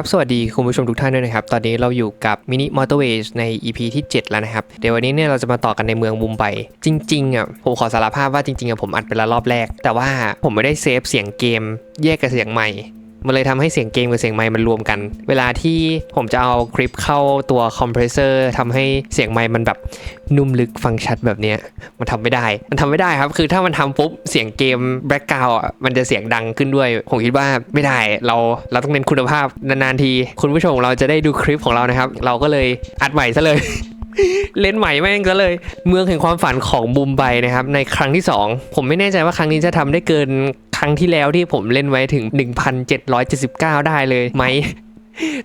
ครับ สวัสดีคุณผู้ชมทุกท่านด้วยนะครับ ตอนนี้เราอยู่กับมินิมอเตอร์เวย์ใน EP ที่ 7 แล้วนะครับ เดี๋ยววันนี้เนี่ยเราจะมาต่อกันในเมืองมุมไบจริงๆอะผมขอสารภาพว่าจริงๆอะผมอัดไปแล้วรอบแรก แต่ว่าผมไม่ได้เซฟเสียงเกมแยกกับเสียงใหม่ มันเลยทำให้เสียงเกมกับเสียงไมค์มันรวมกัน เวลาที่ผมจะเอาคลิปเข้าตัวคอมเพรสเซอร์ทำให้เสียงไมค์มันแบบนุ่มลึกฟังชัดแบบเนี้ยมันทำไม่ได้ มันทำไม่ได้ครับ คือถ้ามันทำปุ๊บเสียงเกมแบล็กกราวอะมันจะเสียงดังขึ้นด้วย ผมคิดว่าไม่ได้ เราเราต้องเน้นคุณภาพนานๆที คุณผู้ชมเราจะได้ดูคลิปของเรานะครับ เราก็เลยอัดใหม่ซะเลย เล่นใหม่แม่งซะเลย เมืองแห่งความฝันของบุมไบนะครับ ในครั้งที่ 2 ผมไม่แน่ใจว่าครั้งนี้จะทำได้เกินครั้งที่แล้วที่ผมเล่นไว้ถึง 1,779 ได้เลยไหม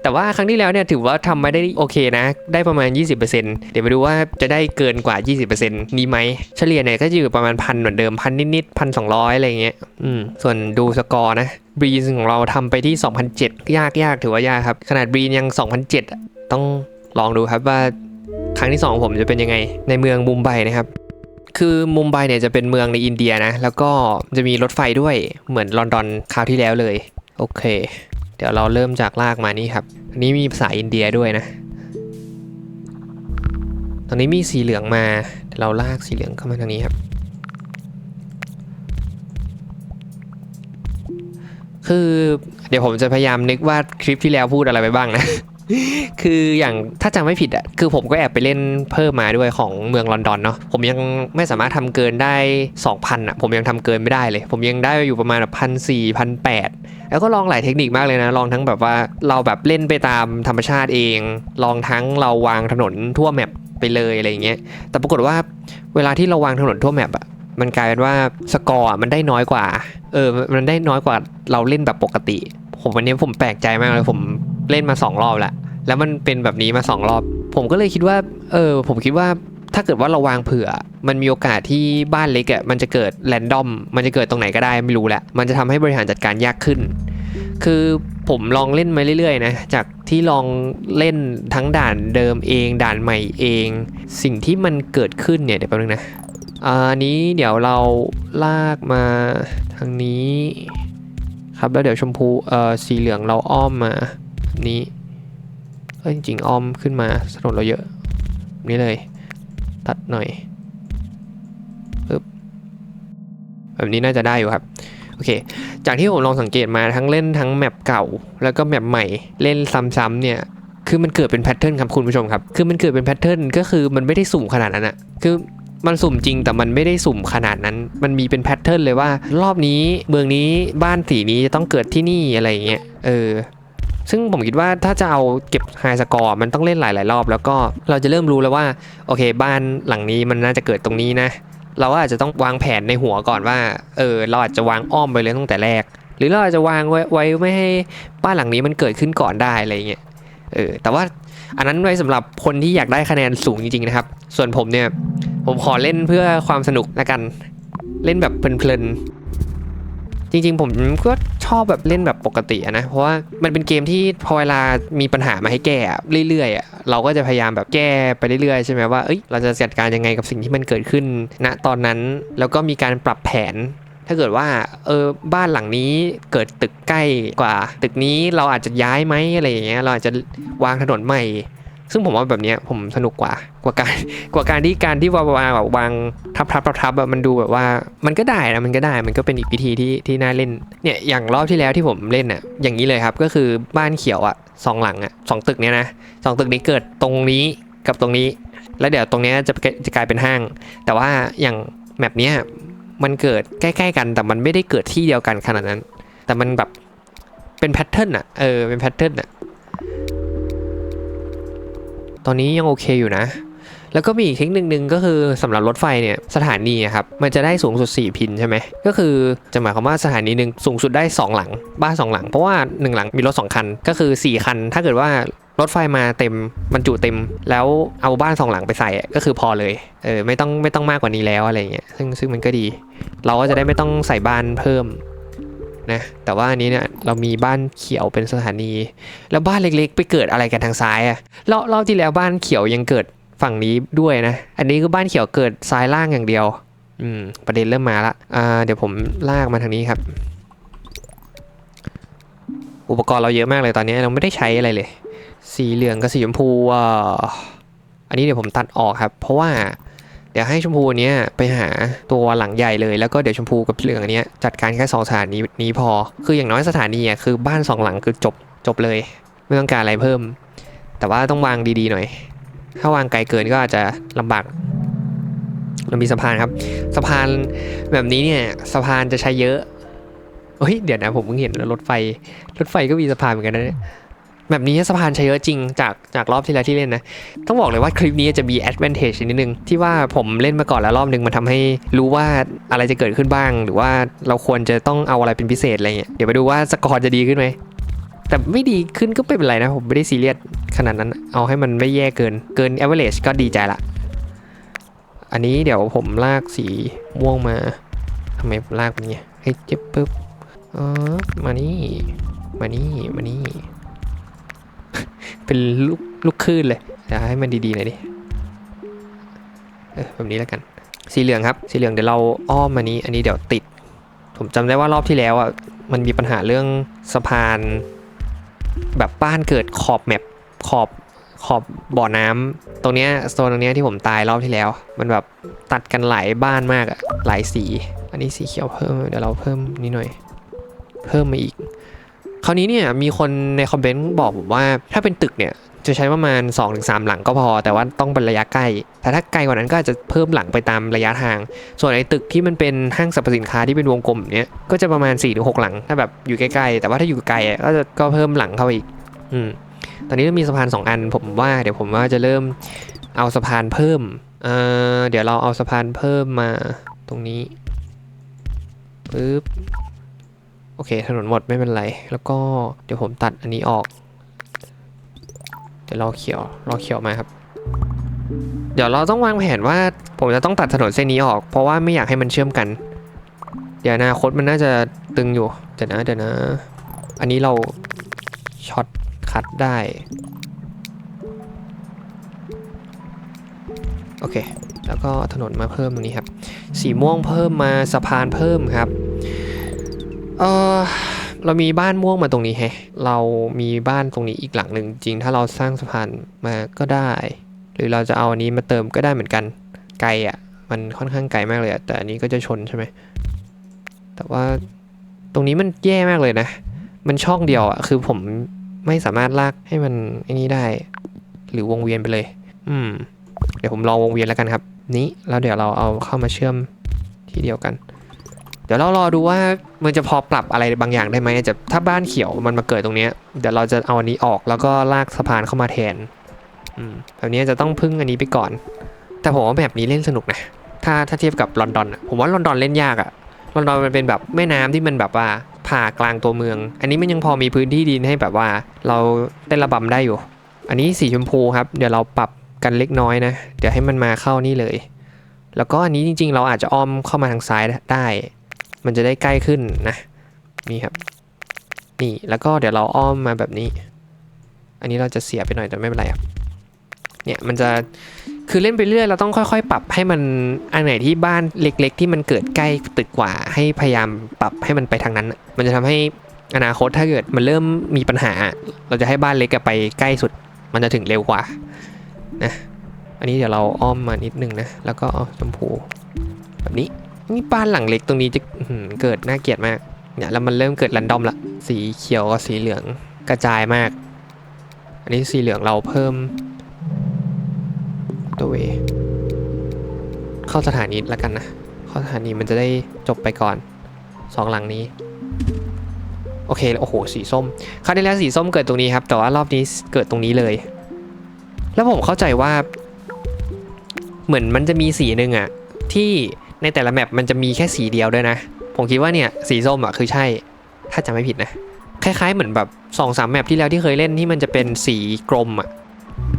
แต่ว่าครั้งที่แล้วเนี่ยถือว่าทำมาได้โอเคนะ ได้ประมาณ 20%เดี๋ยวไปดูว่าจะได้เกินกว่า 20%นี้ไหม เฉลี่ยเนี่ยก็อยู่ประมาณพันเหมือนเดิมพันนิดๆพันสองร้อยอะไรเงี้ยอืมส่วนดูสกอร์นะบรีนของเราทำไปที่ 2,007 ยากยากถือว่ายากครับ ขนาดบรีนยัง 2,007 ต้องลองดูครับว่า รั้งที่ 2 ผมจะเป็นยังไง ในเมืองมุมไบนะครับ คือมุมไบเนี่ยจะเป็นเมืองในอินเดียนะ แล้วก็จะมีรถไฟด้วยเหมือนลอนดอนคราวที่แล้วเลย โอเค เดี๋ยวเราเริ่มจากลากมานี่ครับอันนี้มีภาษาอินเดียด้วยนะ ตอนนี้มีสีเหลืองมาเดี๋ยวเราลากสีเหลืองเข้ามาทางนี้ครับคือเดี๋ยวผมจะพยายามนึกว่าคลิปที่แล้วพูดอะไรไปบ้างนะ คืออย่างถ้าจำไม่ผิดอะคือผมก็แอบไปเล่นเพิ่มมาด้วยของเมืองลอนดอนเนาะผมยังไม่สามารถทำเกินได้ 2,000อะผมยังทำเกินไม่ได้เลย ผมยังได้อยู่ประมาณแบบพันสี่พันแปดแล้วก็ลองหลายเทคนิคมากเลยนะ ลองทั้งแบบว่าเราแบบเล่นไปตามธรรมชาติเอง ลองทั้งเราวางถนนทั่วแมปไปเลยอะไรเงี้ยแต่ปรากฏว่าเวลาที่เราวางถนนทั่วแมปอะมันกลายเป็นว่าสกอร์มันได้น้อยกว่า เออ มันได้น้อยกว่าเราเล่นแบบปกติ ผมวันนี้ผมแปลกใจมากเลยผม เล่นมาสองรอบแล้วแล้วมันเป็นแบบนี้มาสองรอบ ผมก็เลยคิดว่า เออ ผมคิดว่าถ้าเกิดว่าเราวางเผื่อ มันมีโอกาสที่บ้านเล็กอะมันจะเกิดแรนดอม มันจะเกิดตรงไหนก็ได้ไม่รู้แหละ มันจะทำให้บริหารจัดการยากขึ้น คือผมลองเล่นมาเรื่อยๆนะจากที่ลองเล่นทั้งด่านเดิมเอง ด่านใหม่เอง สิ่งที่มันเกิดขึ้นเนี่ยเดี๋ยวแป๊บนึงนะอันนี้เดี๋ยวเราลากมาทางนี้ ครับแล้วเดี๋ยวชมพูเอ่อสีเหลืองเราอ้อมมา นี้เอ้ยจริงๆอ้อมขึ้นมาถนนเราเยอะนี้เลย ตัดหน่อยปึ๊บแบบนี้น่าจะได้อยู่ครับโอเค จากที่ผมลองสังเกตมาทั้งเล่นทั้งแมปเก่า แล้วก็แมปใหม่เล่นซ้ำๆเนี่ยคือมันเกิดเป็นแพทเทิร์นครับคุณผู้ชมครับ คือมันเกิดเป็นแพทเทิร์นก็คือมันไม่ได้สุ่มขนาดนั้นอะคือมันสุ่มจริงแต่มันไม่ได้สุ่มขนาดนั้น มันมีเป็นแพทเทิร์นเลยว่า รอบนี้เมืองนี้บ้านสีนี้จะต้องเกิดที่นี่อะไรเงี้ย เออ ซึ่งผมคิดว่าถ้าจะเอาเก็บไฮสกอร์มันต้องเล่นหลาย ๆ รอบ แล้วก็เราจะเริ่มรู้แล้วว่าโอเค บ้านหลังนี้มันน่าจะเกิดตรงนี้นะ เราอาจจะต้องวางแผนในหัวก่อนว่าเออเราอาจจะวางอ้อมไปเลยตั้งแต่แรก หรือเราอาจจะวางไว้ไว้ไม่ให้บ้านหลังนี้มันเกิดขึ้นก่อนได้อะไรเงี้ยเออแต่ว่าอันนั้นไว้สำหรับคนที่อยากได้คะแนนสูงจริง ๆ นะครับ ส่วนผมเนี่ยผมขอเล่นเพื่อความสนุกละกัน เล่นแบบเพลินๆ จริงๆ ผมก็ชอบแบบเล่นแบบปกตินะ เพราะว่ามันเป็นเกมที่พอเวลามีปัญหามาให้แก้เรื่อยๆเราก็จะพยายามแบบแก้ไปเรื่อยๆใช่ไหมว่าเอ้ยเราจะจัดการยังไงกับสิ่งที่มันเกิดขึ้น ณตอนนั้นแล้วก็มีการปรับแผนถ้าเกิดว่าเออบ้านหลังนี้เกิดตึกใกล้กว่า ตึกนี้เราอาจจะย้ายไหมอะไรอย่างเงี้ยเราอาจจะวางถนนใหม่ ซึ่งผมว่าแบบนี้ผมสนุกกว่ากว่าการกว่าการที่การที่วาวาแบบวางทับทับทับทับแบบมันดูแบบว่ามันก็ได้นะมันก็ได้มันก็เป็นอีกวิธีที่ที่น่าเล่นเนี่ยอย่างรอบที่แล้วที่ผมเล่นอะอย่างนี้เลยครับก็คือบ้านเขียวอะสองหลังอะสองตึกเนี้ยนะสองตึกนี้เกิดตรงนี้กับตรงนี้ แล้วเดี๋ยวตรงเนี้ยจะจะกลายเป็นห้าง แต่ว่าอย่างแมปเนี้ยมันเกิดใกล้ๆกันแต่มันไม่ได้เกิดที่เดียวกันขนาดนั้น แต่มันแบบเป็นแพทเทิร์นอะเออเป็นแพทเทิร์นอะ ตอนนี้ยังโอเคอยู่นะ แล้วก็มีอีกเทคนิคนึงก็คือสำหรับรถไฟเนี่ยสถานีครับมันจะได้สูงสุด 4 พินใช่ไหมก็คือจะหมายความว่าสถานีหนึ่งสูงสุดได้ 2 หลัง บ้าน2หลัง เพราะว่า 1 หลังมีรถ2คันก็คือ 4 คัน ถ้าเกิดว่ารถไฟมาเต็มบรรจุเต็ม แล้วเอาบ้าน2หลังไปใส่ก็คือพอเลยเออไม่ต้องไม่ต้องมากกว่านี้แล้วอะไรเงี้ยซึ่งซึ่งมันก็ดี เราก็จะได้ไม่ต้องใส่บ้านเพิ่ม นะแต่ว่าอันนี้เนี่ยเรามีบ้านเขียวเป็นสถานี แล้วบ้านเล็กๆ ไปเกิดอะไรกันทางซ้ายอะรอบรอบที่แล้วบ้านเขียวยังเกิดฝั่งนี้ด้วยนะ อันนี้คือบ้านเขียวเกิดซ้ายล่างอย่างเดียวอืมประเด็นเริ่มมาละอ่าเดี๋ยวผมลากมาทางนี้ครับ อุปกรณ์เราเยอะมากเลยตอนนี้เราไม่ได้ใช้อะไรเลย สีเหลืองกับสีชมพูอะอันนี้เดี๋ยวผมตัดออกครับ เพราะว่า เดี๋ยวให้ชมพูนเนี้ยไปหาตัวหลังใหญ่เลยแล้วก็เดี๋ยวชมพูกับเหลืองนเนี้ยจัดการแค่สองสถานีนี้พอ คืออย่างน้อยสถานีอะคือบ้านสองหลังคือจบจบเลย ไม่ต้องการอะไรเพิ่ม แต่ว่าต้องวางดีๆหน่อย ถ้าวางไกลเกินก็อาจจะลำบากเรามีสะพานครับ สะพานแบบนี้เนี่ยสะพานจะใช้เยอะเฮ้ยเดี๋ยวนะผมเพิ่งเห็นรถไฟ รถไฟก็มีสะพานเหมือนกันนะ แบบนี้สะพานใช้เยอะจริงจากจากรอบที่แล้วที่เล่นนะ ต้องบอกเลยว่าคลิปนี้จะมี advantage นิดนึง ที่ว่าผมเล่นมาก่อนแล้วรอบนึงมันทำให้รู้ว่าอะไรจะเกิดขึ้นบ้าง หรือว่าเราควรจะต้องเอาอะไรเป็นพิเศษอะไรเงี้ยเดี๋ยวไปดูว่าสกอร์จะดีขึ้นไหมแต่ไม่ดีขึ้นก็ไม่เป็นไรนะ ผมไม่ได้ซีเรียสขนาดนั้น เอาให้มันไม่แย่เกินเกิน average ก็ดีใจละ อันนี้เดี๋ยวผมลากสีม่วงมาทำไมลากเป็นไงให้เจ็บปุ๊บอ๋อมานี่มานี่มานี่ เป็นลูกลูกคลื่นเลยเดี๋ยวให้มันดีๆหน่อยดิเออแบบนี้แล้วกัน สีเหลืองครับ สีเหลืองเดี๋ยวเราอ้อมมานี้ อันนี้เดี๋ยวติด ผมจำได้ว่ารอบที่แล้วอะมันมีปัญหาเรื่องสะพาน แบบบ้านเกิดขอบแมปขอบขอบบ่อน้ำตรงเนี้ยโซนตรงเนี้ยที่ผมตายรอบที่แล้ว มันแบบตัดกันหลายบ้านมากอะหลายสี อันนี้สีเขียวเพิ่มเดี๋ยวเราเพิ่มนี้หน่อย เพิ่มมาอีก คราวนี้เนี่ยมีคนในคอมเมนต์บอกผมว่าถ้าเป็นตึกเนี่ยจะใช้ประมาณ 2-3 หลังก็พอ แต่ว่าต้องเป็นระยะใกล้ แต่ถ้าไกลกว่านั้นก็อาจจะเพิ่มหลังไปตามระยะทาง ส่วนไอ้ตึกที่มันเป็นห้างสรรพสินค้าที่เป็นวงกลมเนี้ยก็จะประมาณ 4-6 หลัง ถ้าแบบอยู่ใกล้ๆ แต่ว่าถ้าอยู่ไกลก็จะก็เพิ่มหลังเข้าไปอีก อืม ตอนนี้มีสะพาน 2 อัน ผมว่าเดี๋ยวผมว่าจะเริ่มเอาสะพานเพิ่ม เอ่อ เดี๋ยวเราเอาสะพานเพิ่มมาตรงนี้ปึ๊บ โอเค ถนนหมดไม่เป็นไร แล้วก็เดี๋ยวผมตัดอันนี้ออก เดี๋ยวรอเขียว รอเขียวมาครับ เดี๋ยวเราต้องวางแผนว่า ผมจะต้องตัดถนนเส้นนี้ออก เพราะว่าไม่อยากให้มันเชื่อมกัน เดี๋ยวอนาคตมันน่าจะตึงอยู่ เดี๋ยวนะ เดี๋ยวนะ อันนี้เราช็อตคัดได้ โอเค แล้วก็ถนนมาเพิ่มตรงนี้ครับ สีม่วงเพิ่มมาสะพานเพิ่มครับ เออเรามีบ้านม่วงมาตรงนี้แฮะ เรามีบ้านตรงนี้อีกหลังหนึ่งจริง ถ้าเราสร้างสะพานมาก็ได้ หรือเราจะเอาอันนี้มาเติมก็ได้เหมือนกัน ไกลอะ่ะ มันค่อนข้างไกลมากเลยอะแต่อันนี้ก็จะชนใช่ไหม แต่ว่าตรงนี้มันแย่มากเลยนะ มันช่องเดียวอะ่ะ คือผมไม่สามารถลากให้มันไอ้นี้ได้ หรือวงเวียนไปเลย อืม เดี๋ยวผมลองวงเวียนแล้วกันครับ นี้ แล้วเดี๋ยวเราเอาเข้ามาเชื่อมที่เดียวกัน เดี๋ยวเรารอดูว่ามันจะพอปรับอะไรบางอย่างได้ไหมจะถ้าบ้านเขียวมันมาเกิดตรงนี้เดี๋ยวเราจะเอาอันนี้ออกแล้วก็ลากสะพานเข้ามาแทนอืมแบบนี้จะต้องพึ่งอันนี้ไปก่อน แต่ผมว่าแบบนี้เล่นสนุกนะถ้าถ้าเทียบกับลอนดอนอะผมว่าลอนดอนเล่นยากอะลอนดอนมันเป็นแบบแม่น้ำที่มันแบบว่าผ่ากลางตัวเมือง อันนี้มันยังพอมีพื้นที่ดินให้แบบว่า เราเต้นระบำได้อยู่ อันนี้สีชมพูครับ เดี๋ยวเราปรับกันเล็กน้อยนะ เดี๋ยวให้มันมาเข้านี่เลย แล้วก็อันนี้จริง ๆ เราอาจจะอ้อมเข้ามาทางซ้ายได้ มันจะได้ใกล้ขึ้นนะนี่ครับ นี่แล้วก็เดี๋ยวเราอ้อมมาแบบนี้ อันนี้เราจะเสียไปหน่อยแต่ไม่เป็นไรครับเนี่ยมันจะคือเล่นไปเรื่อยเราต้องค่อยๆ ปรับให้มันอันไหนที่บ้านเล็ก ๆ ที่มันเกิดใกล้ตึกกว่า ให้พยายามปรับให้มันไปทางนั้น มันจะทำให้อนาคตถ้าเกิดมันเริ่มมีปัญหา เราจะให้บ้านเล็กไปใกล้สุด มันจะถึงเร็วกว่านะอันนี้เดี๋ยวเราอ้อมมานิดนึงนะแล้วก็เอาชมพูแบบนี้ นี่บ้านหลังเล็กตรงนี้จะเกิดน่าเกลียดมาก เนี่ยแล้วมันเริ่มเกิดรันดอมละ สีเขียวกับสีเหลืองกระจายมาก อันนี้สีเหลืองเราเพิ่มตัวเวเข้าสถานีแล้วกันนะ เข้าสถานีมันจะได้จบไปก่อนสองหลังนี้ โอเคโอ้โหสีส้ม คราวที่แล้วสีส้มเกิดตรงนี้ครับ แต่ว่ารอบนี้เกิดตรงนี้เลย แล้วผมเข้าใจว่า เหมือนมันจะมีสีหนึ่งอะที่ ในแต่ละแมปมันจะมีแค่สีเดียวด้วยนะ ผมคิดว่าเนี่ยสีส้มอะคือใช่ ถ้าจำไม่ผิดนะ คล้ายๆเหมือนแบบสองสามแมปที่แล้วที่เคยเล่นที่มันจะเป็นสีกรมอะ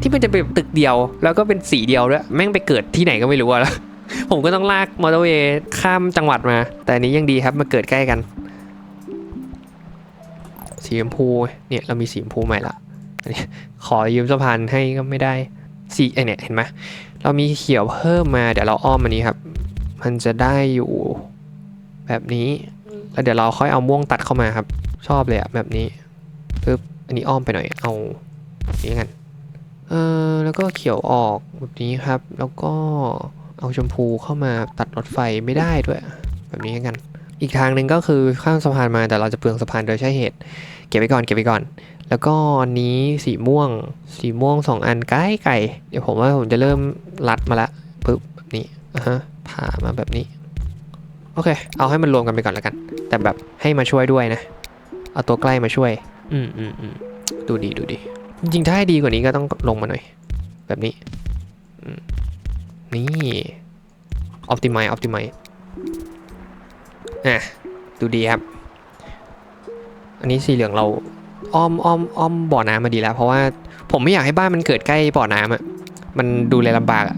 ที่มันจะเป็นตึกเดียวแล้วก็เป็นสีเดียวด้วยแม่งไปเกิดที่ไหนก็ไม่รู้อะแล้วผมก็ต้องลากมอเตอร์เวย์ข้ามจังหวัดมา แต่อันนี้ยังดีครับมาเกิดใกล้กัน สีชมพูเนี่ยเรามีสีชมพูใหม่ละขอยืมสะพานให้ก็ไม่ได้สีไอเนี่ยเห็นไหมเรามีเขียวเพิ่มมาเดี๋ยวเราอ้อมอันนี้ครับ มันจะได้อยู่แบบนี้ แล้วเดี๋ยวเราค่อยเอาม่วงตัดเข้ามาครับ ชอบเลยอะแบบนี้ปึ๊บอันนี้อ้อมไปหน่อยเอาอย่างนี้กันเออแล้วก็เขียวออกแบบนี้ครับ แล้วก็เอาชมพูเข้ามาตัดรถไฟไม่ได้ด้วย แบบนี้กัน อีกทางหนึ่งก็คือข้ามสะพานมาแต่เราจะเปลืองสะพานโดยใช้เหตุ เก็บไว้ก่อนเก็บไว้ก่อน แล้วก็อันนี้สีม่วง สีม่วงสองอันใกล้ไก่เดี๋ยวผมว่าผมจะเริ่มรัดมาละปึ๊บแบบนี้อะฮะ ผ่ามาแบบนี้ โอเค เอาให้มันรวมกันไปก่อนแล้วกัน แต่แบบให้มาช่วยด้วยนะ เอาตัวใกล้มาช่วย อืมอืมอืมดูดีดูดี จริงๆถ้าให้ดีกว่านี้ก็ต้องลงมาหน่อย แบบนี้อืมนี่ optimize optimize อะดูดีครับ อันนี้สีเหลืองเราอ้อมอ้อมอ้อมบ่อน้ำมาดีแล้ว เพราะว่าผมไม่อยากให้บ้านมันเกิดใกล้บ่อน้ำอะมันดูแลลำบากอะ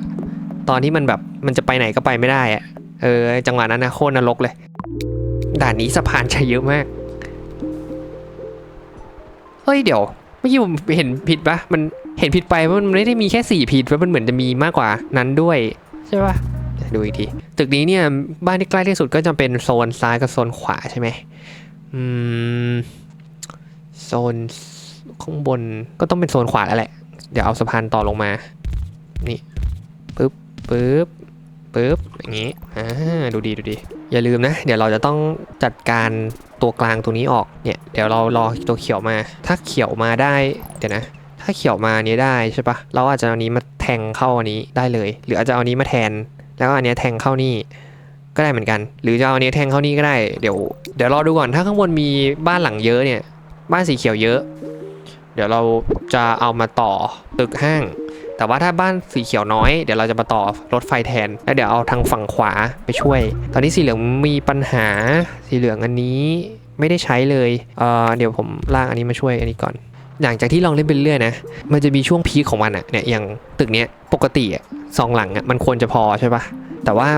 ตอนที่มันแบบ มันจะไปไหนก็ไปไม่ได้อะเออ จังหวะนั้นนะโคตรนรกเลย ด่านนี้สะพานใช้เยอะมาก เฮ้ยเดี๋ยวเมื่อกี้ผมเห็นผิดปะมันเห็นผิดไปว่ามันไม่ได้มีแค่สี่ผิดเพรามันเหมือนจะมีมากกว่านั้นด้วยใช่ปะดูอีกที ตึกนี้เนี่ยบ้านที่ใกล้ที่สุดก็จะเป็นโซนซ้ายกับโซนขวาใช่ไหมอืมโซนข้างบนก็ต้องเป็นโซนขวาแล้วแหละ เดี๋ยวเอาสะพานต่อลงมา นี่ปึ๊บปึ๊บ ปึ๊บอย่างนี้อ่าดูดีดูดี อย่าลืมนะ เดี๋ยวเราจะต้องจัดการตัวกลางตรงนี้ออกเนี่ยเดี๋ยวเรารอตัวเขียวมา ถ้าเขียวมาได้เดี๋ยวนะ ถ้าเขียวมานี้ได้ใช่ปะเราอาจจะเอาอันนี้มาแทงเข้าอันนี้ได้เลย หรืออาจจะเอาอันนี้มาแทน แล้วอันนี้แทงเข้านี่ก็ได้เหมือนกัน หรือจะเอาอันนี้แทงเข้านี่ก็ได้เดี๋ยวเดี๋ยวรอดูก่อนถ้าข้างบนมีบ้านหลังเยอะเนี่ย บ้านสีเขียวเยอะ เดี๋ยวเราจะเอามาต่อตึกห้าง แต่ว่าถ้าบ้านสีเขียวน้อย เดี๋ยวเราจะมาต่อรถไฟแทน แล้วเดี๋ยวเอาทางฝั่งขวาไปช่วย ตอนนี้สีเหลืองมีปัญหา สีเหลืองอันนี้ไม่ได้ใช้เลยเอ่อเดี๋ยวผมลากอันนี้มาช่วยอันนี้ก่อน หลังจากที่ลองเล่นไปเรื่อยนะ มันจะมีช่วงพีคของมันอะเนี่ย อย่างตึกเนี้ยปกติอะสองหลังอะมันควรจะพอใช่ปะแต่ว่า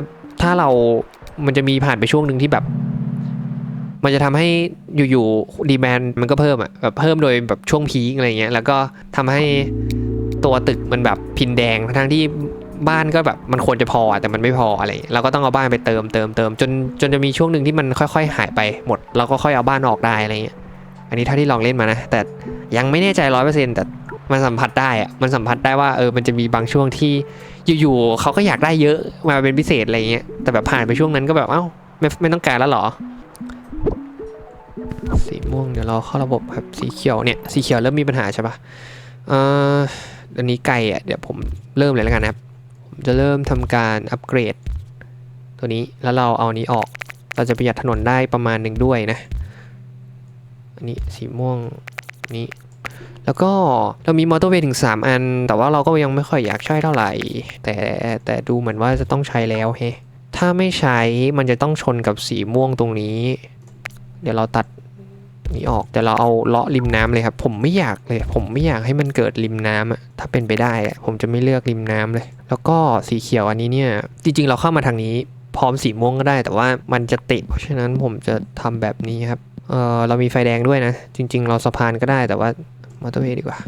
ถ้าเรา มันจะมีผ่านไปช่วงหนึ่งที่แบบมันจะทำให้อยู่ๆดีแมนมันก็เพิ่มอะแบบเพิ่มโดยแบบช่วงพีคอะไรเงี้ยแล้วก็ทำให้ ตัวตึกมันแบบพินแดงทั้งที่บ้านก็แบบมันควรจะพอแต่มันไม่พออะไรเราก็ต้องเอาบ้านไปเติมเติมเติมจนจนจะมีช่วงหนึ่งที่มันค่อยๆ หายไปหมดเราก็ค่อยเอาบ้านออกได้อะไรเงี้ยอันนี้เท่าที่ลองเล่นมานะ แต่ยังไม่แน่ใจร้อยเปอร์เซ็นต์แต่มันสัมผัสได้อะมันสัมผัสได้ว่าเออมันจะมีบางช่วงที่อยู่ๆเขาก็อยากได้เยอะมาเป็นพิเศษอะไรเงี้ยแต่แบบผ่านไปช่วงนั้นก็แบบเอ้าไม่ไม่ต้องการแล้วหรอ สีม่วงเดี๋ยวเราเข้าระบบครับสีเขียวเนี่ยสีเขียวเริ่มมีปัญหาใช่ปะเอ่อ อันนี้ไก่อะเดี๋ยวผมเริ่มเลยแล้วกันนะครับ ผมจะเริ่มทำการอัปเกรด ตัวนี้แล้วเราเอาอันนี้ออก เราจะประหยัดถนนได้ประมาณหนึ่งด้วยนะ อันนี้สีม่วงนี้ แล้วก็เรามีมอเตอร์เวย์ถึง 3 อัน แต่ว่าเราก็ยังไม่ค่อยอยากใช้เท่าไหร่ แต่แต่ดูเหมือนว่าจะต้องใช้แล้วเฮถ้าไม่ใช้มันจะต้องชนกับสีม่วงตรงนี้ เดี๋ยวเราตัด นี่ออกแต่เราเอาเลาะริมน้ำเลยครับ ผมไม่อยากเลย ผมไม่อยากให้มันเกิดริมน้ำอะถ้าเป็นไปได้อะผมจะไม่เลือกริมน้ำเลย แล้วก็สีเขียวอันนี้เนี่ย จริง ๆ เราเข้ามาทางนี้ พร้อมสีม่วงก็ได้ แต่ว่ามันจะติด เพราะฉะนั้นผมจะทำแบบนี้ครับเออเรามีไฟแดงด้วยนะ จริง ๆ เราสะพานก็ได้แต่ว่ามอเตอร์เวย์ดีกว่า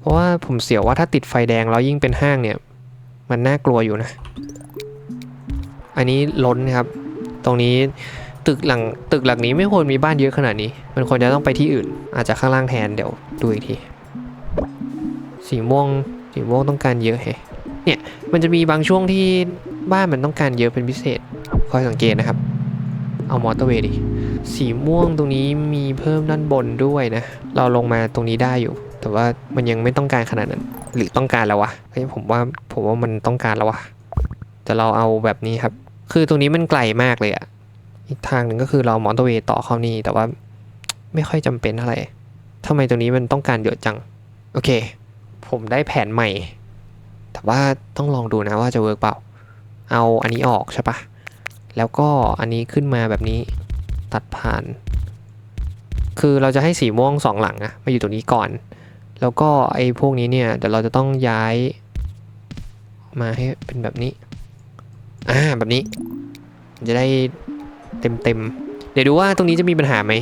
เพราะว่าผมเสียวว่าถ้าติดไฟแดงแล้วยิ่งเป็นห้างเนี่ย มันน่ากลัวอยู่นะ อันนี้ล้นครับ ตรงนี้ ตึกหลังตึกหลังนี้ไม่ควรมีบ้านเยอะขนาดนี้ มันควรจะต้องไปที่อื่น อาจจะข้างล่างแทนเดี๋ยวดูอีกทีสีม่วงสีม่วงต้องการเยอะแฮะเนี่ยมันจะมีบางช่วงที่บ้านมันต้องการเยอะเป็นพิเศษ คอยสังเกตนะครับ เอามอเตอร์เวย์ดิสีม่วงตรงนี้มีเพิ่มด้านบนด้วยนะ เราลงมาตรงนี้ได้อยู่ แต่ว่ามันยังไม่ต้องการขนาดนั้น หรือต้องการแล้ววะเฮ้ยผมว่าผมว่ามันต้องการแล้ววะแต่เราเอาแบบนี้ครับ คือตรงนี้มันไกลมากเลยอะ อีกทางหนึ่งก็คือเรามอเตอร์เวย์ต่อเข้านี่แต่ว่าไม่ค่อยจำเป็นเท่าไหร่ทำไมตรงนี้มันต้องการเยอะจัง โอเค ผมได้แผนใหม่ แต่ว่าต้องลองดูนะว่าจะเวิร์กเปล่า เอาอันนี้ออกใช่ปะแล้วก็อันนี้ขึ้นมาแบบนี้ตัดผ่าน คือเราจะให้สีม่วงสองหลังอะมาอยู่ตรงนี้ก่อน แล้วก็ไอ้พวกนี้เนี่ยเดี๋ยวเราจะต้องย้าย มาให้เป็นแบบนี้ อ่าแบบนี้ จะได้ เต็มเต็มๆเดี๋ยวดูว่าตรงนี้จะมีปัญหาไหม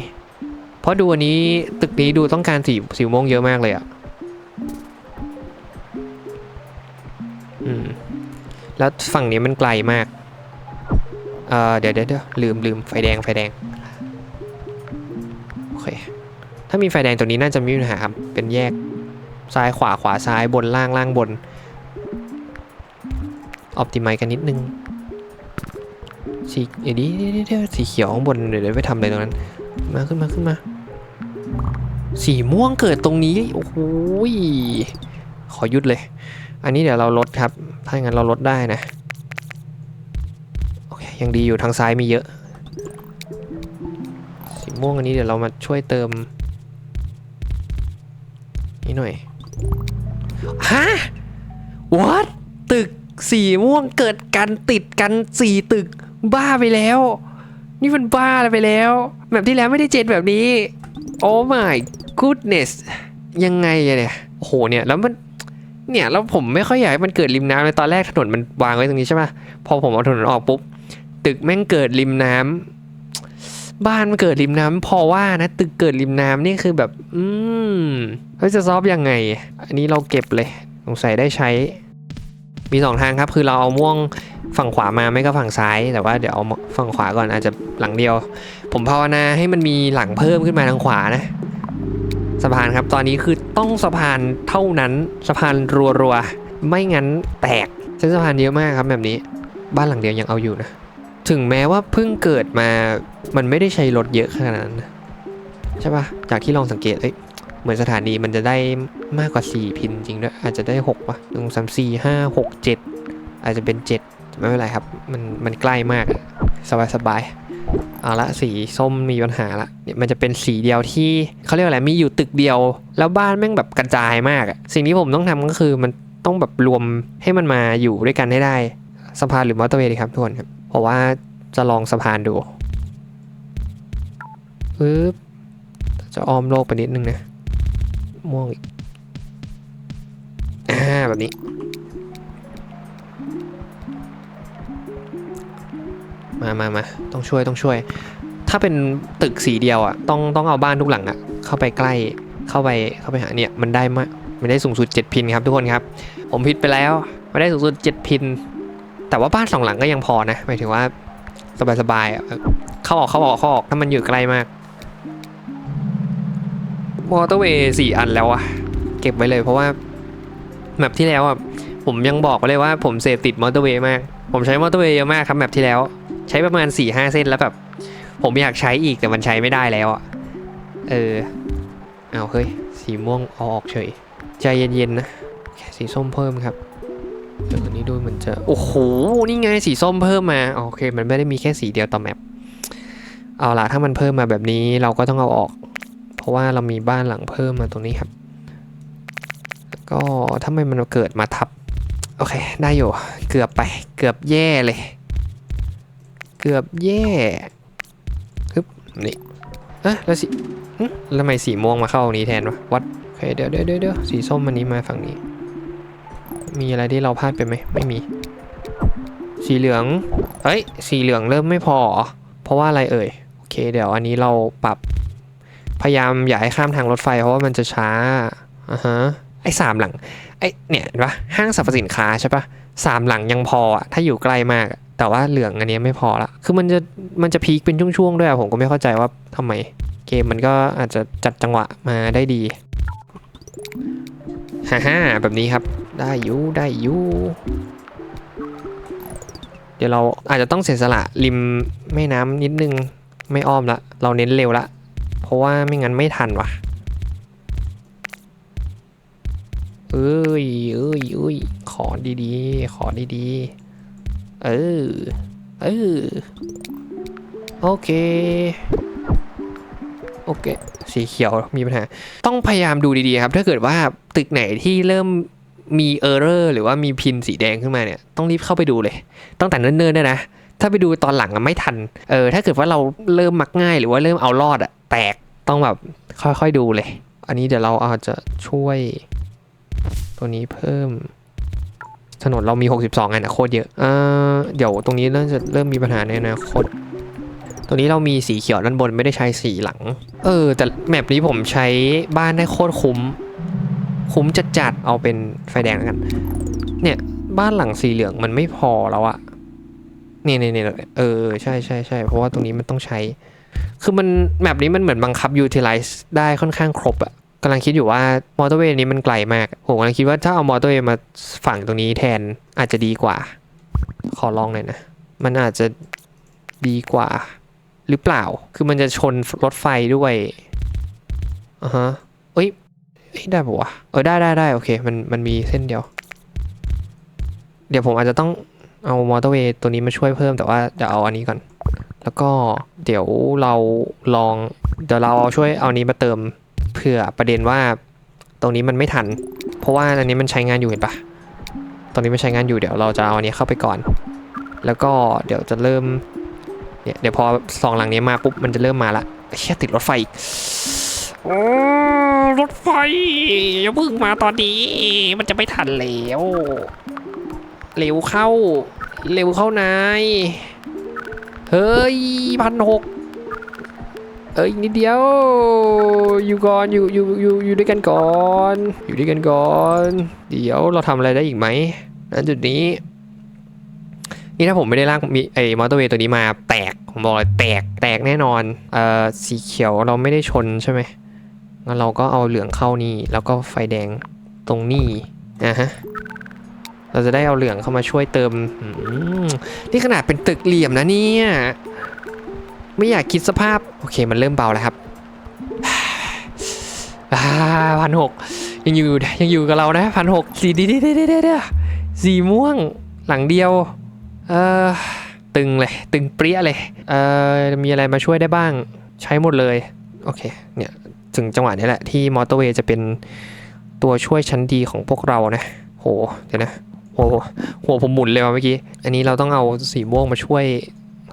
เพราะดูอันนี้ตึกนี้ดูต้องการสีสีม่วงเยอะมากเลยอะอืมแล้วฝั่งนี้มันไกลมาก เอ่อเดี๋ยวเดี๋ยวเดี๋ยวลืมลืมไฟแดงไฟแดง โอเค ถ้ามีไฟแดงตรงนี้น่าจะไม่มีปัญหาครับ เป็นแยกซ้ายขวาขวาซ้ายบนล่างล่างบน ออ t ติ i z e กันนิดนึง สีเดี๋ยวนี้เดี๋ยวเดี๋ยวสีเขียวข้างบนเดี๋ยวไปทำอะไรตรงนั้น มาขึ้นมาขึ้นมา สีม่วงเกิดตรงนี้ โอ้โหขอหยุดเลย อันนี้เดี๋ยวเราลดครับ ถ้าอย่างนั้นเราลดได้นะโอเคยังดีอยู่ทางซ้ายมีเยอะ สีม่วงอันนี้เดี๋ยวเรามาช่วยเติม นี่หน่อยฮะ what ตึกสีม่วงเกิดกันติดกันสี่ตึก บ้าไปแล้ว นี่มันบ้าไปแล้ว แบบที่แล้วไม่ได้เจนแบบนี้ โอ้ my goodness ยังไงเนี่ยโอ้โหเนี่ยแล้วมันเนี่ยแล้วผมไม่ค่อยอยากให้มันเกิดริมน้ำเลยตอนแรกถนนมันวางไว้ตรงนี้ใช่ปะพอผมเอาถนนออกปุ๊บตึกแม่งเกิดริมน้ำบ้านมันเกิดริมน้ำพอว่านะตึกเกิดริมน้ำนี่คือแบบ อืมเฮ้ยจะซอฟยังไง อันนี้เราเก็บเลยสงสัยได้ใช้ มีสองทางครับ คือเราเอาม่วงฝั่งขวามาไม่ก็ฝั่งซ้าย แต่ว่าเดี๋ยวเอาฝั่งขวาก่อนอาจจะหลังเดียว ผมภาวนาให้มันมีหลังเพิ่มขึ้นมาทางขวานะสะพานครับ ตอนนี้คือต้องสะพานเท่านั้นสะพานรัวๆไม่งั้นแตกใช้สะพานเยอะมากครับแบบนี้ บ้านหลังเดียวยังเอาอยู่นะ ถึงแม้ว่าเพิ่งเกิดมามันไม่ได้ใช้รถเยอะขนาดนั้นใช่ปะจากที่ลองสังเกตเอ้ย เหมือนสถานีมันจะได้มากกว่า 4 พินจริงด้วย อาจจะได้6ป่ะหนึ่งสามสี่ห้าหกเจ็ดอาจจะเป็น 7 ไม่เป็นไรครับ มันมันใกล้มาก สบายสบายเอาละสีส้มมีปัญหาละเนี่ยมันจะเป็นสีเดียวที่เขาเรียกว่าอะไรมีอยู่ตึกเดียว แล้วบ้านแม่งแบบกระจายมากอะสิ่งที่ผมต้องทำก็คือมันต้องแบบรวมให้มันมาอยู่ด้วยกันให้ได้สะพานหรือมอเตอร์เวย์ดีครับทุกคนครับเพราะว่าจะลองสะพานดูปึ๊บจะอ้อมโลกไปนิดนึงนะ ม่วงอีกอ่าแบบนี้มามามาต้องช่วยต้องช่วย ถ้าเป็นตึกสีเดียวอะ ต้องต้องเอาบ้านทุกหลังอะ เข้าไปใกล้ เข้าไป เข้าไปหาเนี่ย มันได้มามันได้สูงสุด 7 พินครับทุกคนครับ ผมผิดไปแล้วมันได้สูงสุด 7 พิน แต่ว่าบ้านสองหลังก็ยังพอนะ หมายถึงว่า สบายๆอะเข้าออกเข้าออกเข้าออก ถ้ามันอยู่ใกล้มาก มอเตอร์เวย์สี่อันแล้วอะเก็บไว้เลยเพราะว่าแมปที่แล้วอะผมยังบอกไปเลยว่าผมเสพติดมอเตอร์เวย์มาก ผมใช้มอเตอร์เวย์เยอะมากครับแมปที่แล้ว ใช้ประมาณ4ี่ห้าเส้นแล้วแบบผมอยากใช้อีกแต่มันใช้ไม่ได้แล้วอะเออเอาเฮ้ยสีม่วงเอาออกเฉย ใจเย็นๆนะแค่สีส้มเพิ่มครับเดี๋ยวอันนี้ดูเหมันจะโอ้โหนี่ไงสีส้มเพิ่มมาโอเค มันไม่ได้มีแค่สีเดียวต่อแมปเอาละถ้ามันเพิ่มมาแบบนี้เราก็ต้องเอาออก เพราะว่าเรามีบ้านหลังเพิ่มมาตรงนี้ครับก็ถ้าไมมันเกิดมาทับ โอเค ได้อยู่ เกือบไป เกือบแย่เลย เกือบแย่ฮึบนี่เอ๊ะแล้วสีแล้วทำไมสีม่วงมาเข้าตรงนี้แทนวะวัดโอเคเดี๋ยวเดี๋ยวเดี๋ยวสีส้มอันนี้มาฝั่งนี้ มีอะไรที่เราพลาดไปไหมไม่มี สีเหลืองเฮ้ย สีเหลืองเริ่มไม่พอ เพราะว่าอะไรเอ่ย โอเค เดี๋ยวอันนี้เราปรับ พยายามอย่าให้ข้ามทางรถไฟเพราะว่ามันจะช้าอ่าฮะไอ้สามหลังไอ้เนี่ยเห็นปะห้างสรรพสินค้าใช่ปะสามหลังยังพออะถ้าอยู่ใกล้มาก แต่ว่าเหลืองอันนี้ไม่พอละคือมันจะมันจะพีคเป็นช่วงๆด้วยอะผมก็ไม่เข้าใจว่าทำไม เกมมันก็อาจจะจัดจังหวะมาได้ดีฮ่าฮ่าแบบนี้ครับได้ยูได้ยูเดี๋ยวเราอาจจะต้องเสียสละริมแม่น้ำนิดนึงไม่อ้อมละ เราเน้นเร็วละ ราะว่าไม่งั้นไม่ทันว่ะ เอ้ยเอ้ยเอ้ยขอดีๆ ขอดีๆ เออ เออ โอเค โอเค สีเขียวมีปัญหา ต้องพยายามดูดีๆครับ ถ้าเกิดว่าตึกไหนที่เริ่มมีเออร์เรอร์หรือว่ามีพินสีแดงขึ้นมาเนี่ย ต้องรีบเข้าไปดูเลย ตั้งแต่เนิ่นๆด้วยนะ ถ้าไปดูตอนหลังอะไม่ทัน เออ ถ้าเกิดว่าเราเริ่มมักง่าย หรือว่าเริ่มเอารอดอะแตก ต้องแบบค่อยๆดูเลย อันนี้เดี๋ยวเราอาจจะช่วย ตัวนี้เพิ่ม ถนนเรามี 62อันนะโคตรเยอะเออเดี๋ยวตรงนี้น่าจะเริ่มมีปัญหาในอนาคตตรงนี้เรามีสีเขียวด้านบนไม่ได้ใช้สีหลัง เออ แต่แมปนี้ผมใช้บ้านได้โคตรคุ้ม คุ้มจัดจัดๆเอาเป็นไฟแดงแล้วกัน เนี่ยบ้านหลังสีเหลืองมันไม่พอแล้วอะ นี่ยเนี่ยเนี่เออใช่ใช่ใช่เพราะว่าตรงนี้มันต้องใช้ คือมันแมปนี้มันเหมือนบังคับ utilize ได้ค่อนข้างครบอะกำลังคิดอยู่ว่ามอเตอร์เวย์นี้มันไกลมากผมกำลังคิดว่าถ้าเอามอเตอร์เวย์มาฝั่งตรงนี้แทนอาจจะดีกว่า ขอลองหน่อยนะ มันอาจจะดีกว่า หรือเปล่า คือมันจะชนรถไฟด้วยอ่าฮะเอ้ยเอ้ยได้ปะวะเออได้ได้ได้โอเค มันมันมีเส้นเดียว เดี๋ยวผมอาจจะต้อง เอามอเตอร์เวย์ตัวนี้มาช่วยเพิ่มแต่ว่าจะเอาอันนี้ก่อน แล้วก็เดี๋ยวเราลอง เดี๋ยวเราช่วยเอานี้มาเติมเผื่อประเด็นว่าตรงนี้มันไม่ทัน เพราะว่าอันนี้มันใช้งานอยู่เห็นปะตรงนี้มันใช้งานอยู่เดี๋ยวเราจะเอาอันนี้เข้าไปก่อน แล้วก็เดี๋ยวจะเริ่มเนี่ยเดี๋ยวพอสองหลังนี้มาปุ๊บมันจะเริ่มมาละเชี่ยติดรถไฟโอ้รถไฟอย่าเพิ่งมาตอนนี้ มันจะไม่ทันแล้ว เร็วเข้า เร็วเข้านาย เฮ้ยพันหกเอ้ยนิดเดียว อยู่ก่อนอยู่อยู่อยู่อยู่ด้วยกันก่อน อยู่ด้วยกันก่อน เดี๋ยวเราทำอะไรได้อีกไหมณจุดนี้ นี่ถ้าผมไม่ได้ลากมีไอ้มอเตอร์เวย์ตัวนี้มาแตกผมบอกเลยแตกแตกแน่นอนเอ่อสีเขียวเราไม่ได้ชนใช่ไหมงั้นเราก็เอาเหลืองเข้านี่ แล้วก็ไฟแดงตรงนี้นะฮะ เราจะได้เอาเหลืองเข้ามาช่วยเติมนี่ขนาดเป็นตึกเหลี่ยมนะเนี่ยไม่อยากคิดสภาพ โอเคมันเริ่มเบาแล้วครับพันหกยังอยู่ยังอยู่กับเรานะพันหกสีดีดีดีดีดีสีม่วงหลังเดียว เออตึงเลยตึงเปรี้ยเลย เออมีอะไรมาช่วยได้บ้าง ใช้หมดเลย โอเคเนี่ยถึงจังหวะนี้แหละที่มอเตอร์เวย์จะเป็นตัวช่วยชั้นดีของพวกเรานะ โห เดี๋ยวนะ โหหัวผมหมุนเลยว่ะเมื่อกี้ อันนี้เราต้องเอาสีม่วงมาช่วย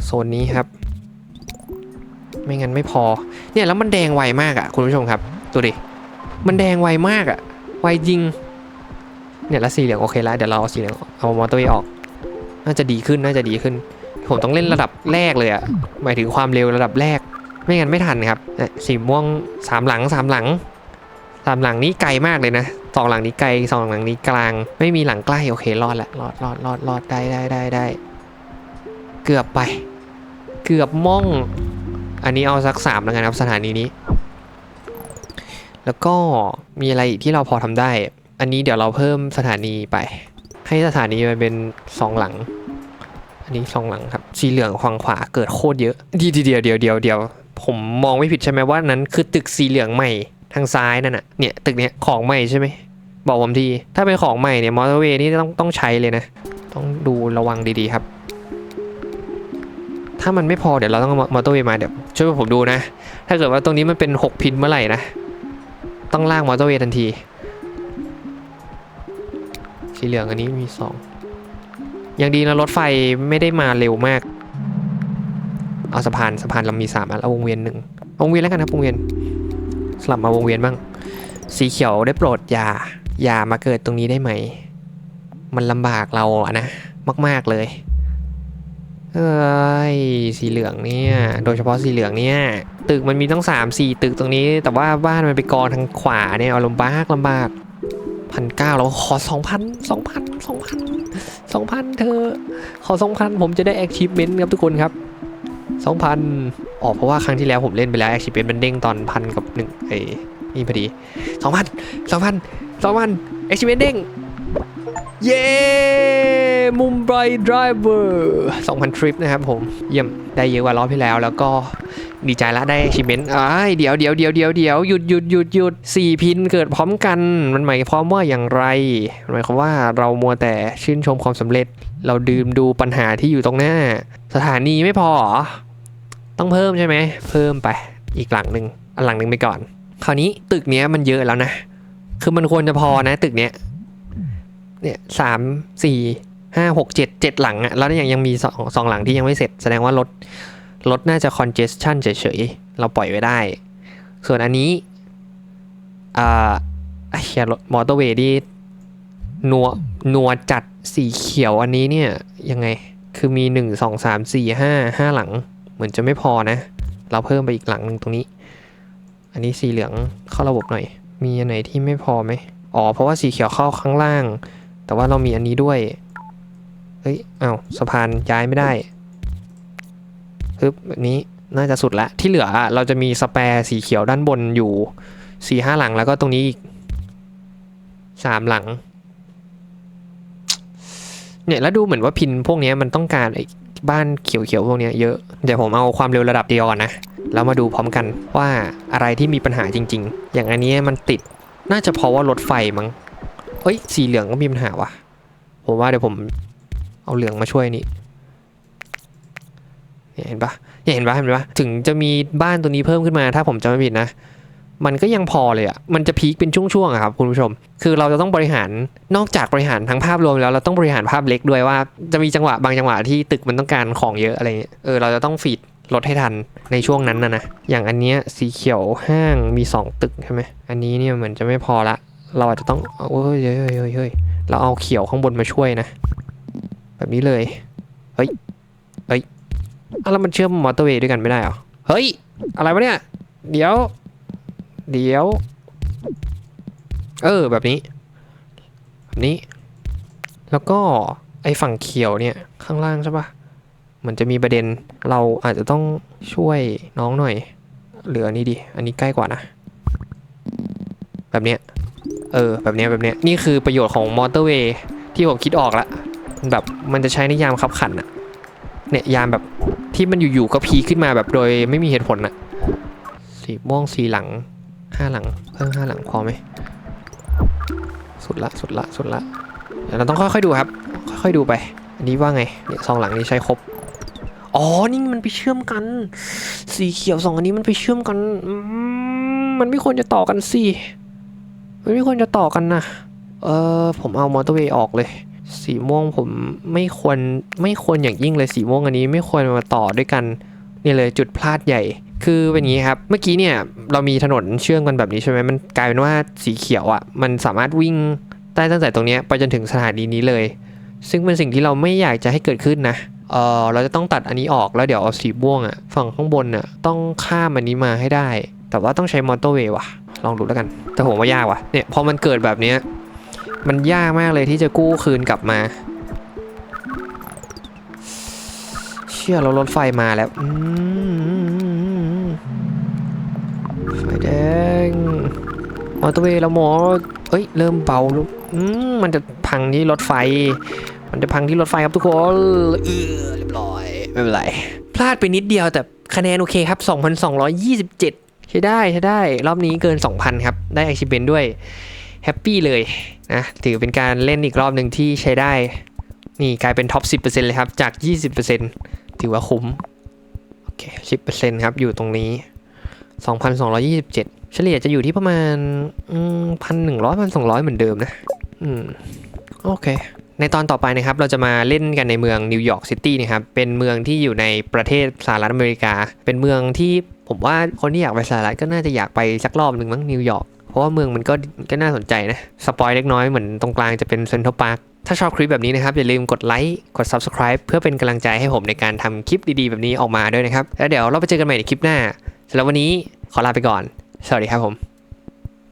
โซนนี้ครับ ไม่งั้นไม่พอ เนี่ยแล้วมันแดงไวมากอะ่ะ คุณผู้ชมครับดูดิ มันแดงไวมากอะ่ะ ไวจริง เนี่ยแล้วสีเหลืองโอเคแล้วเดี๋ยวเราเอาสีเหลืองเอามอเตอร์เวย์ออก น่าจะดีขึ้นน่าจะดีขึ้น ผมต้องเล่นระดับแรกเลยอะหมายถึงความเร็วระดับแรก ไม่งั้นไม่ทันครับ สีม่วงสามหลังสามหลังสามหลังนี้ไกลมากเลยนะ สองหลังนี้ไกลสองหลังนี้กลาง ไม่มีหลังใกล้โอเครอดละรอดรอดรอดรอดได้ได้ได้ได้เกือบไป เกือบม่อง อันนี้เอาสักสามแล้วกันครับสถานีนี้ แล้วก็มีอะไรอีกที่เราพอทำได้ อันนี้เดี๋ยวเราเพิ่มสถานีไป ให้สถานีมันเป็นสองหลัง อันนี้สองหลังครับ สีเหลืองฝั่งขวาเกิดโคตรเยอะดีเดียวเดียวเดียวเดียวผมมองไม่ผิดใช่ไหมว่านั้นคือตึกสีเหลืองใหม่ทางซ้ายนั่นน่ะเนี่ยตึกเนี้ยของใหม่ใช่ไหม บอกผมที ถ้าเป็นของใหม่เนี่ยมอเตอร์เวย์นี่ต้องต้องใช้เลยนะ ต้องดูระวังดีๆครับ ถ้ามันไม่พอเดี๋ยวเราต้องเอามอเตอร์เวย์มาเดี๋ยวช่วยผมดูนะ ถ้าเกิดว่าตรงนี้มันเป็น 6 พินเมื่อไหร่นะ ต้องลากมอเตอร์เวย์ทันที สีเหลืองอันนี้มีสองยังดีนะรถไฟไม่ได้มาเร็วมาก เอาสะพานสะพานเรามีสามอันเอาวงเวียนหนึ่งวงเวียนแล้วกันครับวงเวียน สลับมาวงเวียนบ้างสีเขียวได้โปรดอย่า อย่ามาเกิดตรงนี้ได้ไหม มันลำบากเราอะนะ มาก ๆเลยเอ้ยสีเหลืองเนี่ย โดยเฉพาะสีเหลืองเนี่ย ตึกมันมีตั้งสามสี่ตึกตรงนี้ แต่ว่าบ้านมันไปกองทางขวาเนี่ยเอาลำบากลำบากพันเก้าเราขอสองพันสองพันสองพันสองพันเธอ ขอสองพันผมจะได้ achievement ครับทุกคนครับสองพันอ๋อเพราะว่าครั้งที่แล้วผมเล่นไปแล้ว achievement มันเด้งตอนพันกับหนึ่งเอ้นี่พอดีสองพันสองพัน สองพัน achievement เด้งเย้มุมไบดรเวอร์2,000ทริปนะครับผม เยี่ยม ได้เยอะกว่ารอบที่แล้ว แล้วก็ดีใจละได้ achievement อ้ายเดี๋ยวเดี๋ยวเดี๋ยวเดี๋ยวเดี๋ยวหยุดหยุดหยุดหยุดสี่พินเกิดพร้อมกัน มันหมายความว่าอย่างไรหมายความว่าเรามัวแต่ชื่นชมความสำเร็จ เราดื่มดูปัญหาที่อยู่ตรงหน้า สถานีไม่พอเหรอต้องเพิ่มใช่ไหม เพิ่มไปอีกหลังหนึ่งอันหลังหนึ่งไปก่อน คราวนี้ตึกเนี้ยมันเยอะแล้วนะ คือมันควรจะพอนะ ตึกเนี้ย เนี่ยสามสี่ห้าหกเจ็ดเจ็ดหลังอะแล้วยังยังมีสองสองหลังที่ยังไม่เสร็จ แสดงว่ารถรถน่าจะ congestion เฉยๆ เราปล่อยไว้ได้ ส่วนอันนี้ อ่าไอ้เหี้ยรถมอเตอร์เวย์ที่นัวนัวจัดสีเขียวอันนี้เนี่ย ยังไง คือมีหนึ่งสองสามสี่ห้าห้าหลัง เหมือนจะไม่พอนะ เราเพิ่มไปอีกหลังหนึ่งตรงนี้ อันนี้สีเหลืองเข้าระบบหน่อย มีอันไหนที่ไม่พอไหมอ๋อ เพราะว่าสีเขียวเข้าข้างล่าง แต่ว่าเรามีอันนี้ด้วย เฮ้ยเอ้าสะพานย้ายไม่ได้ปึ๊บแบบนี้น่าจะสุดละที่เหลือเราจะมีสแปร์สีเขียวด้านบนอยู่สี่ห้าหลังแล้วก็ตรงนี้อีกสามหลัง เนี่ยแล้วดูเหมือนว่าพินพวกนี้มันต้องการไอ้บ้านเขียวๆพวกนี้เยอะ เดี๋ยวผมเอาความเร็วระดับเดียวก่อนนะ แล้วมาดูพร้อมกันว่าอะไรที่มีปัญหาจริง ๆ อย่างอันนี้มันติดน่าจะเพราะว่ารถไฟมั้งเฮ้ยสีเหลืองก็มีปัญหาว่ะผมว่าเดี๋ยวผมเอาเหลืองมาช่วยนี่เนี่ยเห็นปะเนี่ยเห็นปะเห็นปะถึงจะมีบ้านตัวนี้เพิ่มขึ้นมา ถ้าผมจำไม่ผิดนะ มันก็ยังพอเลยอะ่ะ มันจะพีคเป็นช่วงๆครับคุณผู้ชม คือเราจะต้องบริหาร นอกจากบริหารทั้งภาพรวมแล้วเราต้องบริหารภาพเล็กด้วยว่า จะมีจังหวะบางจังหวะที่ตึกมันต้องการของเยอะอะไรเงี้ย เออเราจะต้องฟีด รถให้ทันในช่วงนั้นนะนะ อย่างอันเนี้ยสีเขียวห้างมี 2 ตึกใช่ไหมอันนี้เนี่ยเหมือนจะไม่พอละ เราอาจจะต้องเฮ้ยเฮ้ยเฮ้ยเฮ้ยเราเอาเขียวข้างบนมาช่วยนะ แบบนี้เลย เฮ้ย เฮ้ยอะแล้วมันเชื่อมมอเตอร์เวย์ด้วยกันไม่ได้เหรอ เฮ้ย อะไรวะเนี่ย เดี๋ยว เดี๋ยว เออ แบบนี้ แบบนี้ แล้วก็ไอ้ฝั่งเขียวเนี่ยข้างล่างใช่ปะเหมือนจะมีประเด็น เราอาจจะต้องช่วยน้องหน่อยเหลือนี่ดิ อันนี้ใกล้กว่านะ แบบเนี้ย เออ แบบเนี้ย แบบเนี้ย นี่คือประโยชน์ของมอเตอร์เวย์ที่ผมคิดออกละแบบมันจะใช้ในยามขับขันอะเนี่ยยามแบบที่มันอยู่ๆก็พีขึ้นมาแบบโดยไม่มีเหตุผลอะสีม่วงสีหลังห้าหลังเพิ่มห้าหลังพอไหมสุดละสุดละสุดละเดี๋ยวเราต้องค่อยๆดูครับ ค่อยๆดูไป อันนี้ว่าไงเนี่ยสองหลังนี้ใช้ครบ อ๋อ นี่มันไปเชื่อมกัน สีเขียวสองอันนี้มันไปเชื่อมกัน มันไม่ควรจะต่อกันสิ มันไม่ควรจะต่อกันนะเออผมเอามอเตอร์เวย์ออกเลย สีม่วงผมไม่ควรไม่ควรอย่างยิ่งเลยสีม่วงอันนี้ไม่ควรมาต่อด้วยกัน นี่เลยจุดพลาดใหญ่ คือเป็นอย่างนี้ครับ เมื่อกี้เนี่ยเรามีถนนเชื่อมกันแบบนี้ใช่ไหมมันกลายเป็นว่าสีเขียวอะ มันสามารถวิ่งได้ตั้งแต่ตรงนี้ไปจนถึงสถานีนี้เลย ซึ่งเป็นสิ่งที่เราไม่อยากจะให้เกิดขึ้นนะ เออเราจะต้องตัดอันนี้ออกแล้วเดี๋ยวเอาสีม่วงอะฝั่งข้างบนอะต้องข้ามอันนี้มาให้ได้ แต่ว่าต้องใช้มอเตอร์เวย์ว่ะ ลองดูแล้วกัน แต่ผมว่ายากว่ะเนี่ยพอมันเกิดแบบเนี้ยมันยากมากเลยที่จะกู้คืนกลับมา เชื่อเรารถไฟมาแล้วไฟแดงมอเตอร์เวย์แล้วหมอเอ้ย เริ่มเบาล้วอืมมันจะพังที่รถไฟ มันจะพังที่รถไฟครับทุกคนเออเรียบร้อย ไม่เป็นไร พลาดไปนิดเดียวแต่คะแนนโอเคครับ 2,227 ใช้ได้ใช้ได้ รอบนี้เกิน 2,000 ครับ ได้ achievement ด้วย แฮปปี้เลยนะถือเป็นการเล่นอีกรอบหนึ่งที่ใช้ได้ นี่กลายเป็นท็อป 10%เลยครับ จาก 20%ถือว่าคุ้ม โอเค 10%ครับ อยู่ตรงนี้ 2,227 เฉลี่ยจะอยู่ที่ประมาณพันหนึ่งร้อยพันสองร้อยเหมือนเดิมนะ อืม โอเค ในตอนต่อไปนะครับเราจะมาเล่นกันในเมืองนิวยอร์กซิตี้นะครับเป็นเมืองที่อยู่ในประเทศสหรัฐอเมริกา เป็นเมืองที่ผมว่าคนที่อยากไปสหรัฐก็น่าจะอยากไปสักรอบหนึ่งมั้งนิวยอร์กเพราะว่าเมืองมันก็ก็น่าสนใจนะสปอยเล็กน้อยเหมือนตรงกลางจะเป็นเซ็นทรัลพาร์คถ้าชอบคลิปแบบนี้นะครับ อย่าลืมกดไลค์กด Subscribe เพื่อเป็นกำลังใจให้ผมในการทำคลิปดีๆ แบบนี้ออกมาด้วยนะครับ แล้วเดี๋ยวเราไปเจอกันใหม่ในคลิปหน้าสำหรับวันนี้ขอลาไปก่อน สวัสดีครับผม